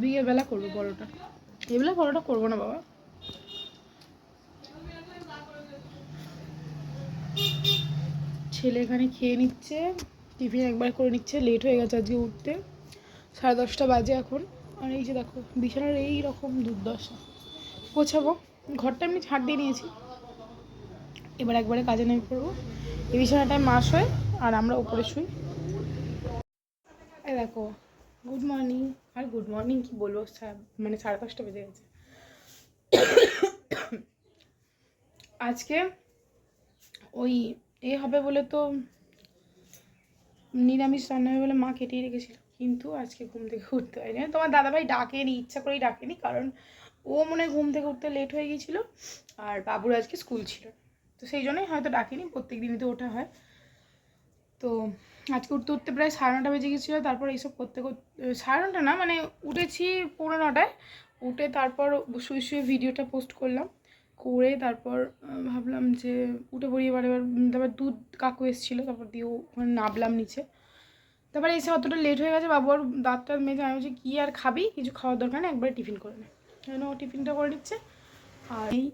বিকেল বেলা করব পরোটা। এবেলা পরোটা করব না বাবা। ছেলে এখানে খেয়ে নিচ্ছে, টিফিন একবার করে নিচ্ছে লেট হয়ে গেছে আজকে উঠতে। সাড়ে দশটা বাজে এখন। আর এই যে দেখো, বিছানার এই রকম দুর্দশা। গোছাবো। ঘরটা আমি ছাড় দিয়ে নিয়েছি। এবার একবারে কাজে নেমে পড়ব। এই বিছানাটায় মাস হয়। আর আমরা উপরে শুই। দেখো গুড মর্নিং আর গুড মর্নিং কি বলব মানে সাড়ে পাঁচটা বেজে গেছে। আজকে ওই এ হবে বলে তো নিরামিষ রান্না হবে বলে মা কেটেই রেখেছিল। কিন্তু আজকে ঘুম থেকে উঠতে হয়নি তোমার দাদাভাই ডাকেনি, ইচ্ছা করেই ডাকেনি, কারণ ও মনে ঘুম থেকে উঠতে লেট হয়ে গিয়েছিল আর বাবুর আজকে স্কুল ছিল। তো সেই জন্যই হয়তো ডাকেনি, প্রত্যেক দিনই তো ওঠা হয়। তো আজকে উঠতে উঠতে প্রায় সাড়ে নটা বেজে গেছিল, তারপর এইসব করতে করতে সাড়ে নটা না মানে উঠেছি পৌনে নটায়, উঠে তারপর শুয়ে শুয়ে ভিডিওটা পোস্ট করলাম, করে তারপর ভাবলাম যে উঠে পড়ি, এবার এবার, তারপর দুধ কাকু এসেছিল, তারপর দিয়ে ওখানে নামলাম নিচে, তারপরে এসে অতটা লেট হয়ে গেছে, বাবু আর দাঁতটা মেজে আমি বলছি, কী আর খাবি? কিছু খাওয়ার দরকার নেই, একবারে টিফিন করে নে। কেন ও টিফিনটা করে নিচ্ছে, আর এই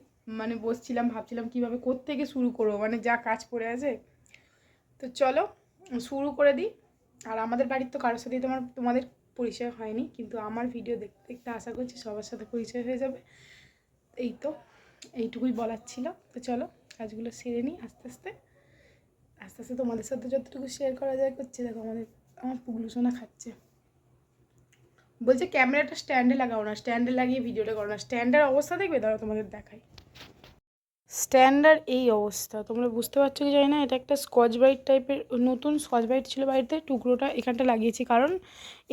মানে বসছিলাম, ভাবছিলাম কীভাবে, কোত্থেকে শুরু করব মানে যা কাজ পড়ে আছে তো চলো, শুরু করে দিই। আর আমাদের বাড়ির তো কারোর সাথেই তোমার, তোমাদের পরিচয় হয়নি, কিন্তু আমার ভিডিও দেখতে দেখতে আশা করছি সবার সাথে পরিচয় হয়ে যাবে। এই তো, এইটুকুই বলার ছিল। তো চলো, কাজগুলো সেরে নিই আস্তে আস্তে। আস্তে আস্তে তোমাদের সাথে যতটুকু শেয়ার করা যায় করছে। দেখো আমাদের, আমার পুগলু সোনা খাচ্ছে। বলছে ক্যামেরাটা স্ট্যান্ডে লাগাও না স্ট্যান্ডে লাগিয়ে ভিডিওটা করো না। স্ট্যান্ডের অবস্থা দেখবে? দাঁড়াও তোমাদের দেখাই স্ট্যান্ডার এই অবস্থা। তোমরা বুঝতে পারছ কি জানি না? এটা একটা স্কচ ব্রাইট টাইপের, নতুন স্কচ ব্রাইট ছিল বাড়িতে, টুকরোটা এখানটা লাগিয়েছি। কারণ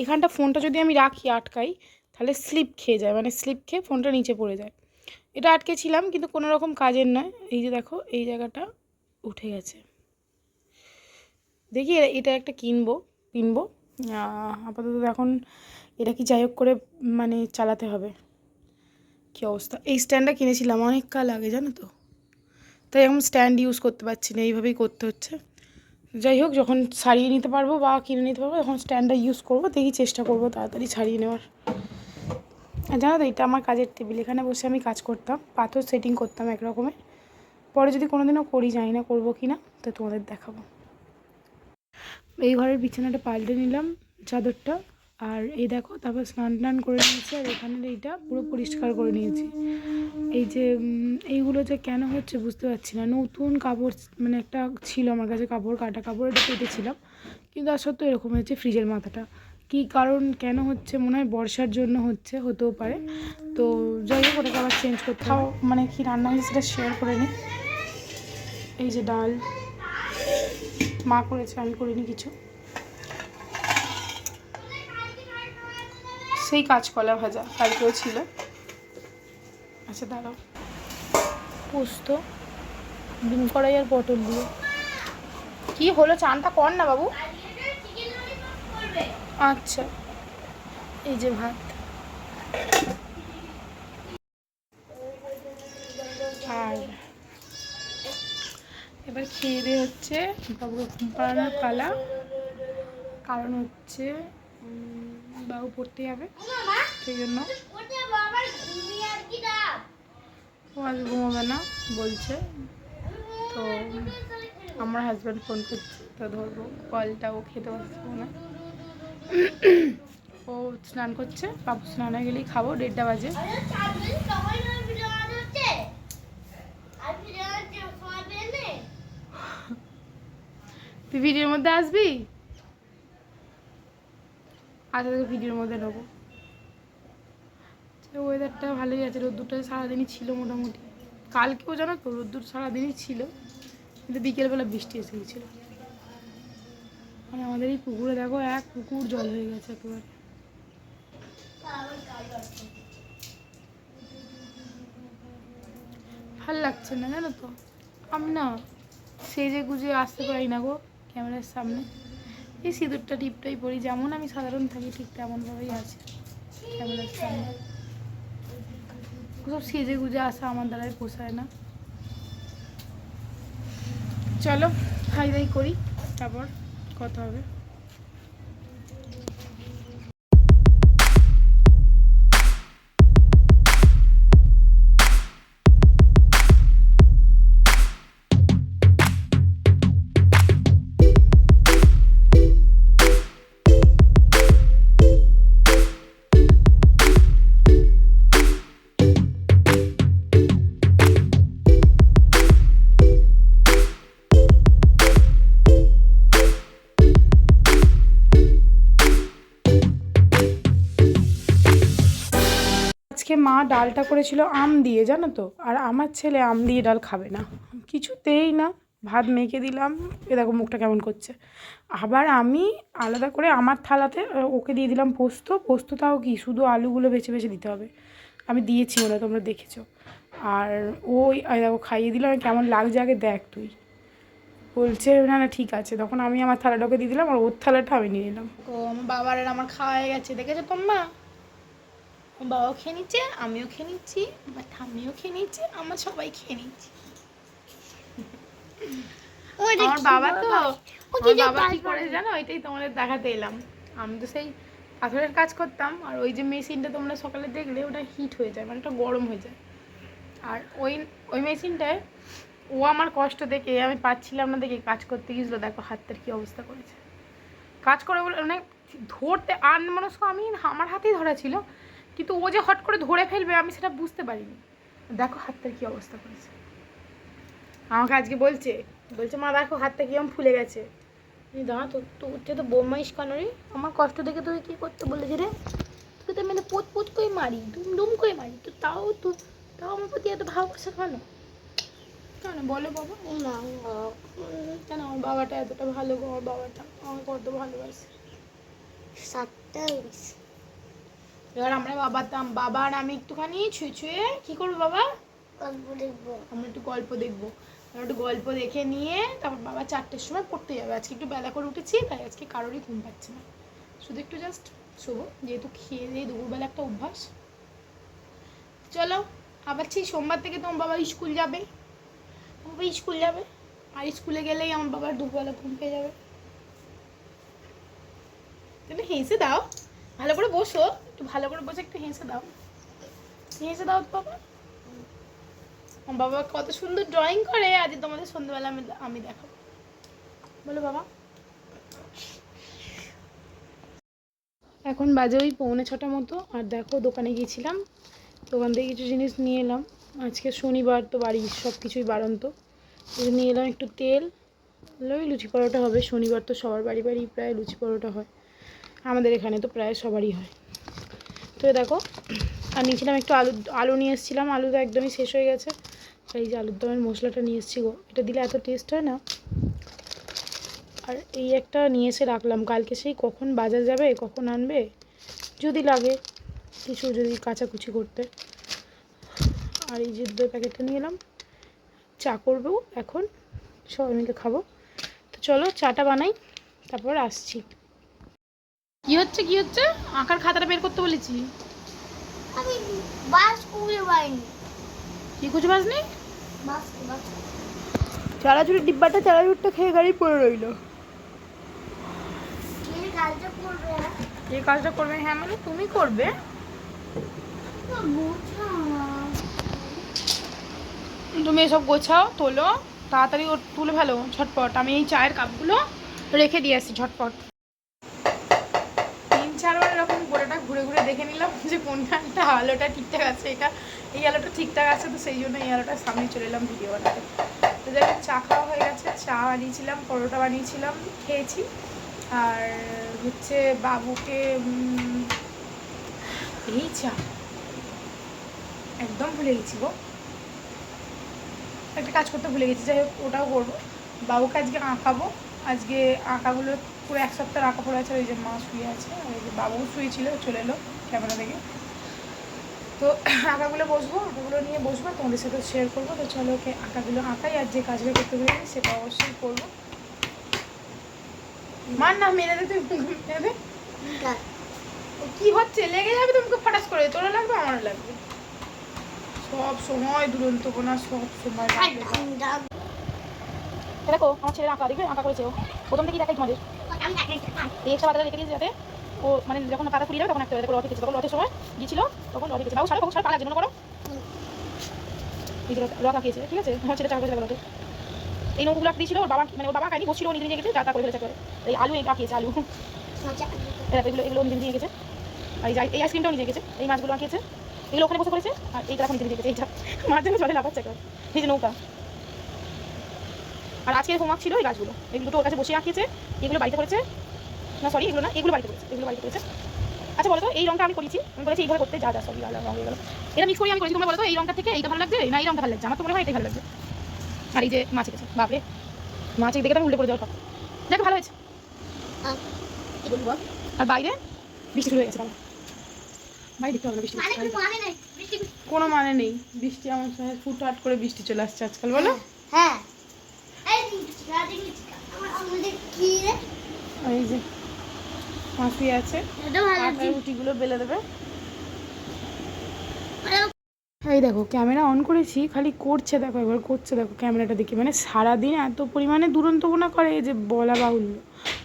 এখানটা ফোনটা যদি আমি রাখি আটকাই, তাহলে স্লিপ খেয়ে যায়। মানে স্লিপ খেয়ে ফোনটা নিচে পড়ে যায়। এটা আটকেছিলাম কিন্তু কোনো রকম কাজের নয় এই যে দেখো, এই জায়গাটা উঠে গেছে। দেখি এটা একটা কিনবো কিনবো। আপাতত এখন এটা কি যাই হোক করে মানে চালাতে হবে। কী অবস্থা? এই স্ট্যান্ডটা কিনেছিলাম, অনেক কাল আগে, জানো তো? তাই এখন স্ট্যান্ড ইউজ করতে পারছি না, এইভাবেই করতে হচ্ছে। যাই হোক, যখন ছাড়িয়ে নিতে পারব বা কিনে নিতে পারব, তখন স্ট্যান্ডটা ইউজ করব, দেখি চেষ্টা করব তাড়াতাড়ি ছাড়িয়ে নেওয়ার। জানো তো, এটা আমার কাজের টেবিল এখানে বসে আমি কাজ করতাম, পাথর সেটিং করতাম এক রকমের পরে যদি কোনো দিনও করি, জানি না করব কি না তো তোমাদের দেখাবো। এই ঘরের বিছানাটা পাল্টে নিলাম, চাদরটা। আর এই দেখো, তারপর স্নান টান করে নিয়েছি আর এখানের এইটা পুরো পরিষ্কার করে নিয়েছি। এই যে এইগুলো যে কেন হচ্ছে বুঝতে পারছি না। নতুন কাপড় মানে একটা ছিল আমার কাছে কাপড়, কাটা কাপড়, এটা কেটেছিলাম কিন্তু আর সত্ত্বেও এরকম হয়েছে ফ্রিজের মাথাটা। কী কারণ, কেন হচ্ছে, মনে হয় বর্ষার জন্য হচ্ছে, হতেও পারে। তো যাই হোক, ওটাকে আবার চেঞ্জ করতে খাও মানে কি রান্না হয়েছে সেটা শেয়ার করে নিই এই যে ডাল, মা করেছে, আমি করিনি কিছু। সেই কাঁচকলা ভাজা কালকেও ছিল। আচ্ছা দাঁড়াও। পোস্ত ডিম কড়াই আর পটল দিয়ে। কি হলো? চানটা কর না বাবু। আচ্ছা। এই যে ভাত। আর এবার খেয়ে দিয়ে হচ্ছে বাবুকে ঘুম পাড়ানোর পালা। কারণ হচ্ছে বাবু পড়তে যাবে। সেই জন্য। ও আজ ঘুমাবে না বলছে। তো আমার হাজব্যান্ড ফোন করছে তো ধরবো কলটা ও খেতে বসছে না ও স্নান করছে বাবু স্নান হয়ে গেলেই খাব দেড়টা বাজে। তুই ভিডিওর মধ্যে আসবি? আচ্ছা তোকে ভিডিওর মধ্যে নেব। ওয়েদারটা ভালোই আছে, রোদ্দুরটা সারাদিনই ছিল মোটামুটি। কালকেও জানো তো, রোদ্দুর সারাদিনই ছিল, কিন্তু বিকেলবেলা বৃষ্টি এসে গেছিল। মানে আমাদের এই পুকুরে দেখো, এক পুকুর জল হয়ে গেছে একেবারে। ভালো লাগছে না জানো তো? আমি না সেজে গুজে আসতে পারি না গো, ক্যামেরার সামনে। এই সিঁদুরটা টিপটাই পরি, যেমন আমি সাধারণ থাকি ঠিক তেমনভাবেই আছে। ওসব সেজে গুজে আসা আমার দ্বারাই পোষায় না। চলো খাই দাই করি, তারপর কথা হবে। ডালটা করেছিল আম দিয়ে, জানো তো? আর আমার ছেলে আম দিয়ে ডাল খাবে না। কিছুতেই না, ভাত মেখে দিলাম। এ দেখো মুখটা কেমন করছে। আবার আমি আলাদা করে আমার থালাতে ওকে দিয়ে দিলাম পোস্ত। পোস্ত তাও কি, শুধু আলুগুলো বেছে বেছে দিতে হবে। আমি দিয়েছি ওরা তোমরা দেখেছ। আর ওই দেখো খাইয়ে দিলাম, কেমন লাগছে আগে দেখ তুই। বলছে, না না, ঠিক আছে। তখন আমি আমার থালাটা ওকে দিয়ে দিলাম, আর ওর থালাটা আমি নিয়ে নিলাম। ও, আমার বাবার আমার খাওয়া হয়ে গেছে, দেখেছ তোমার? বাবাও খেয়ে নিচ্ছে আমিও খেয়ে নিচ্ছি আমার ঠাম্মিও খেয়ে নিচ্ছে আমরা সবাই খেয়ে নিচ্ছি। আমার বাবা তো আমার বাবা কি করে জানো? এটাই তোমাদের দেখাতে এলাম। আমি তো সেই পাথরের কাজ করতাম আর ওই যে মেশিনটা তোমরা সকালে দেখলে ওটা হিট হয়ে যায় মানে ওটা গরম হয়ে যায়। আর ওই ওই মেশিনটায় ও আমার কষ্ট দেখে আমি পাচ্ছিলাম না দেখে কাজ করতে গিয়েছিল। দেখো হাতের কি অবস্থা করেছে। কাজ করে বলে মানে ধরতে আর মানুষ আমি আমার হাতেই ধরা ছিল। কিন্তু ও যে হট করে ধরে ফেলবে, আমি সেটা বুঝতে পারিনি। দেখো হাতটার কি অবস্থা করেছে। আমাকে আজকে বলছে বলছে, মা, দেখো হাতটা কিরম ফুলে গেছে। দাঁড়া, তো তোর তো বোমাইশ কেন রে, আমার কষ্ট দেখে তুই কী করতে বলেছি রে? তুই তো মানে পোত পোত করে মারি দুম দুম করে মারি। তো তাও তো তাও আমার প্রতি এত ভালোবাসা কেন? কেন? বলো বাবা। না কেন? আমার বাবাটা এতটা ভালো আমার বাবাটা আমার কত ভালোবাসে। সাতটা এবার আমরা বাবা বাবা আর আমি একটুখানি ছুঁয়ে ছুঁয়ে কী করব বাবা? গল্প দেখব। আমরা একটু গল্প দেখব। আমরা একটু গল্প দেখে নিয়ে তারপর বাবা চারটের সময় পড়তে যাবে। আজকে একটু বেলা করে উঠেছি তাই আজকে কারোরই ঘুম পাচ্ছে না। শুধু একটু জাস্ট শোবো যেহেতু খেয়ে দিয়ে দুপুরবেলা একটা অভ্যাস। চলো আবার সেই সোমবার থেকে তোমার বাবা স্কুল যাবে। বাবা স্কুল যাবে? আর স্কুলে গেলেই আমার বাবার দুপুরবেলা ঘুম পেয়ে যাবে। তুমি হেসে দাও। ভালো করে বসো, একটু ভালো করে বসে একটু হেসে দাও। হেসে দাও তো বাবা। বাবা কত সুন্দর ড্রয়িং করে, আজ তোমাদের সন্ধ্যেবেলা আমি আমি দেখাবো। বলো বাবা। এখন বাজে ওই পৌনে ছটা মতো, আর দেখো দোকানে গিয়েছিলাম, দোকান থেকে কিছু জিনিস নিয়ে এলাম। আজকে শনিবার তো বাড়ি সব কিছুই বাড়ন্ত নিয়ে এলাম একটু তেল। ওই লুচি পরোটা হবে, শনিবার তো সবার বাড়ি বাড়ি প্রায় লুচি পরোটা হয়। আমাদের এখানে তো প্রায় সবারই হয়। তো দেখো, আর নিয়েছিলাম একটু আলু আলু নিয়ে এসেছিলাম, আলু তো একদমই শেষ হয়ে গেছে। এই যে আলুর দমের মশলাটা নিয়ে এসেছি গো, এটা দিলে এত টেস্ট হয় না। আর এই একটা নিয়ে এসে রাখলাম, কালকে সেই কখন বাজার যাবে, কখন আনবে, যদি লাগে, কিছু যদি কাচাকুচি করতে। আর এই যে দই প্যাকেটটা নিয়ে এলাম, চা করব এখন, সবাই মিলে খাব। তো চলো, চাটা বানাই, তারপর আসছি। কি হচ্ছে কি হচ্ছে? আঁকার খাতাটা বের করতে বলেছি। আমি বাস খুঁজে পাইনি কি খুঁজে পাসনি বাস বাস চানাচুরের ডিব্বাটা চানাচুরটা খেয়ে গাড়ি পড়ে রইল। কে কাজটা করবে? এই কাজটা করবে? হ্যাঁ মানে তুমি করবে। তুমি এসব গোছাও তোলো তাড়াতাড়ি ও তুলে ফেলো ঝটপট। আমি এই চায়ের কাপগুলো রেখে দিয়ে আসি ঝটপট তিন চারবার এরকম গোটাটা ঘুরে ঘুরে দেখে নিলাম যে কোনখানটা আলোটা ঠিকঠাক আছে, এটা এই আলোটা ঠিকঠাক আছে, তো সেই জন্য এই আলোটার সামনে চলে এলাম ভিডিও বানাতে। তো যাই চা খাওয়া হয়ে গেছে, চা বানিয়েছিলাম, পরোটা বানিয়েছিলাম, খেয়েছি। আর হচ্ছে বাবুকে এই চা, একদম ভুলে গেছি গো। একটা কাজ করতে ভুলে গেছি, যাই হোক, ওটাও করব। বাবুকে আজকে আঁকাবো আজকে আঁকাগুলো পুরো এক সপ্তাহ আঁকা পড়ে আছে ওই যে মা শুয়ে আছে, আর বাবুও শুয়েছিল, চলে এলো। ক্যামেরা থেকে তো আঁকাগুলো বসবো আঁকাগুলো নিয়ে বসবো তোমাদের সাথে শেয়ার করব। তো চলো ওকে আঁকাগুলো আঁকাই আর যে কাজগুলো করতে ভুলে সেটা অবশ্যই করব। মার না মেরে দে তুই মেরে দে। কি হচ্ছে? লেগে যাবে তোমাকে ফাটাস করে। তোরা লাগবে আমার লাগবে। সব সময় দুরন্ত কোনা সব সময় দেখো আমার ছেলে আঁকা দেখবে? আঁকা করেছে ও। প্রথম থেকেই দেখাই তোমাদের। এক্সট্রা পাতাটা রেখে দিয়েছে যাতে ও মানে যখন পাতা ফুরিয়ে যাবে তখন একটা দেখো রথ রেখেছে তখন রথের সময় গিয়েছিল তখন রথ রেখেছে বাবু সারা বাবু সারা পা লাগছে করো। এই যে রথ- রথ আঁকিয়েছে ঠিক আছে? এই নৌকুগুলো আঁকিয়েছিল ওর বাবা মানে ওর বাবা নিজে গেছে তা করে ফেলেছে। এই আলু এই আঁকিয়েছে আলু। এগুলো এগুলো নিজে নিজে গেছে। আর এই যে এই আইসক্রিমটাও নিজে গেছে। এই মাছগুলো আঁকিয়েছে। এগুলো ওখানে বসে করেছে আর এইটা এখন নিজে নিজে গেছে। এইটা মাছ যেন জলে লাফাচ্ছে একবার। এই যে নৌকা। আর আজকে হোমওয়ার্ক ছিল এই গাছগুলো। এগুলো তো ওর কাছে বসে আঁকিয়েছে এগুলো বাড়িতে করেছে। না সরি এগুলো না এগুলো বাড়িতে করেছে এগুলো বাড়িতে করেছে আচ্ছা বলো তো এই রঙটা আমি করেছি আমি বলেছি এইভাবে করতে যা যা সবই আলাদা রঙ হয়ে গেলো এটা মিক্স করে আমি করেছি তোমরা বলো তো এই রঙটা থেকে এইটা ভালো লাগছে না এই রংটা ভালো লাগছে আমার তো মনে হয় এটাই ভালো লাগছে আর এই যে মাছ গেছে বাপরে মাছ দেখে তো আমি উল্টে পড়ে যাওয়ার কথা দেখো ভালো হয়েছে? আর বাইরে বৃষ্টি শুরু হয়ে গেছে বাইরে দেখতে হবে বৃষ্টি। কোনো মানে নেই বৃষ্টি আমার সঙ্গে ফুটহাট করে বৃষ্টি চলে আসছে আজকাল বলো হ্যাঁ এই আমার আমাদের কি রে আর এই যে মাসি আছে রুটিগুলো বেলে দেবে। এই দেখো ক্যামেরা অন করেছি খালি করছে দেখো একবার করছে দেখো ক্যামেরাটা দেখি। মানে সারাদিন এত পরিমাণে দুরন্তপনা করে যে বলা বাহুল্য।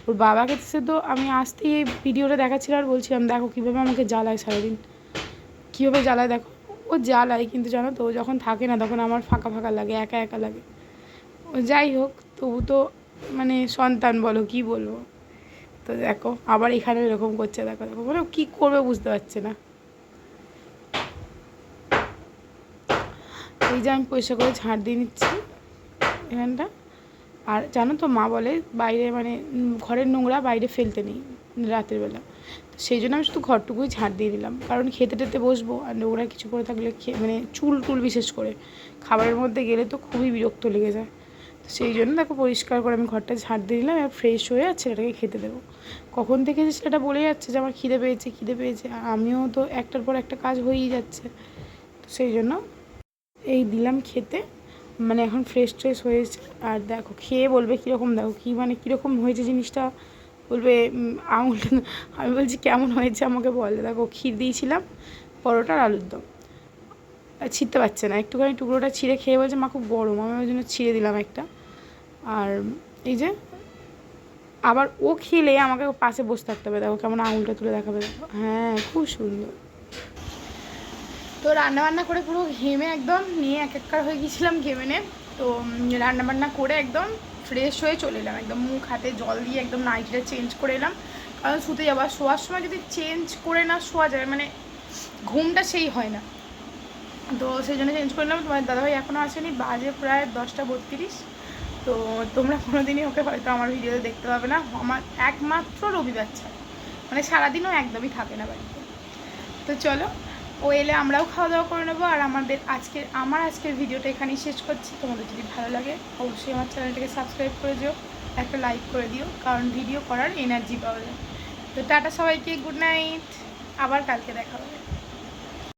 ওর বাবাকে সে তো আমি আসতেই এই ভিডিওটা দেখাচ্ছিলাম আর বলছিলাম দেখো কীভাবে আমাকে জ্বালায় সারাদিন। কীভাবে জ্বালায় দেখো। ও জ্বালায় কিন্তু জানো তো যখন থাকে না তখন আমার ফাঁকা ফাঁকা লাগে একা একা লাগে। ও যাই হোক তবু তো মানে সন্তান বলো কি বলব? তো দেখো, আবার এখানে এরকম করছে, দেখো দেখো মানে কী করবে বুঝতে পারছে না। এই যে আমি পয়সা করে ঝাড় দিয়ে নিচ্ছি এখানটা। আর জানো তো মা বলে, বাইরে মানে ঘরের নোংরা বাইরে ফেলতে নেই রাতের বেলা। তো সেই জন্য আমি শুধু ঘরটুকুই ঝাড় দিয়ে দিলাম। কারণ খেতে টেতে বসবো, আর নোংরা কিছু করে থাকলে খে- মানে চুল টুল বিশেষ করে। খাবারের মধ্যে গেলে তো খুবই বিরক্ত লেগে যায়। সেই জন্য দেখো পরিষ্কার করে আমি ঘরটা ঝাড় দিয়ে দিলাম, এবার ফ্রেশ হয়ে আর ছেলেটাকে খেতে দেবো। কখন থেকে যে সেটা বলে যাচ্ছে যে, আমার খিদে পেয়েছে খিদে পেয়েছে। আমিও তো একটার পর একটা কাজ হয়েই যাচ্ছে। তো সেই জন্য এই দিলাম খেতে। মানে এখন ফ্রেশ ট্রেশ হয়েছে। আর দেখো, খেয়ে বলবে কীরকম, দেখো কী মানে কীরকম হয়েছে জিনিসটা। বলবে আঙুল, আমি বলছি কেমন হয়েছে আমাকে বলে। দেখো, ক্ষীর দিয়েছিলাম পরোটা আর আলুর দম। আর ছিঁড়তে পারছে না। একটুখানি টুকরোটা ছিঁড়ে খেয়ে বলছে, মা, খুব গরম। আমি ওই জন্য ছিঁড়ে দিলাম একটা। আর এই যে, আবার ও খেলে আমাকে পাশে বসে থাকতে হবে। দেখো কেমন আঙুলটা তুলে দেখাবে। দেখো হ্যাঁ খুব সুন্দর। তো রান্না বান্না করে পুরো ঘেমে একদম, নিয়ে এক একবার হয়ে গেছিলাম ঘেমে নে তো রান্না বান্না করে একদম ফ্রেশ হয়ে চলে এলাম। একদম মুখ হাতে জল দিয়ে একদম নাইটিটা চেঞ্জ করে এলাম। কারণ শুতে যাবার শোয়ার সময় যদি চেঞ্জ করে না শোয়া যায় মানে ঘুমটা সেই হয় না। তো সেই জন্য চেঞ্জ করলাম। তোমার দাদাভাই এখনও আসেনি, বাজে প্রায় দশটা বত্রিশ। তো তোমরা কোনো দিনই ওকে হয়তো আমার ভিডিওতে দেখতে পাবে না। আমার একমাত্র রবিবার ছাড়া মানে সারাদিনও একদমই থাকে না বাড়িতে। তো চলো, ও এলে আমরাও খাওয়া দাওয়া করে নেব। আর আমাদের আজকের, আমার আজকের ভিডিওটা এখানেই শেষ করছি। তোমাদের যদি ভালো লাগে, অবশ্যই আমার চ্যানেলটাকে সাবস্ক্রাইব করে দিও। একটা লাইক করে দিও, কারণ ভিডিও করার এনার্জি পাওয়া যায়। তো টাটা সবাইকে গুড নাইট আবার কালকে দেখা হবে।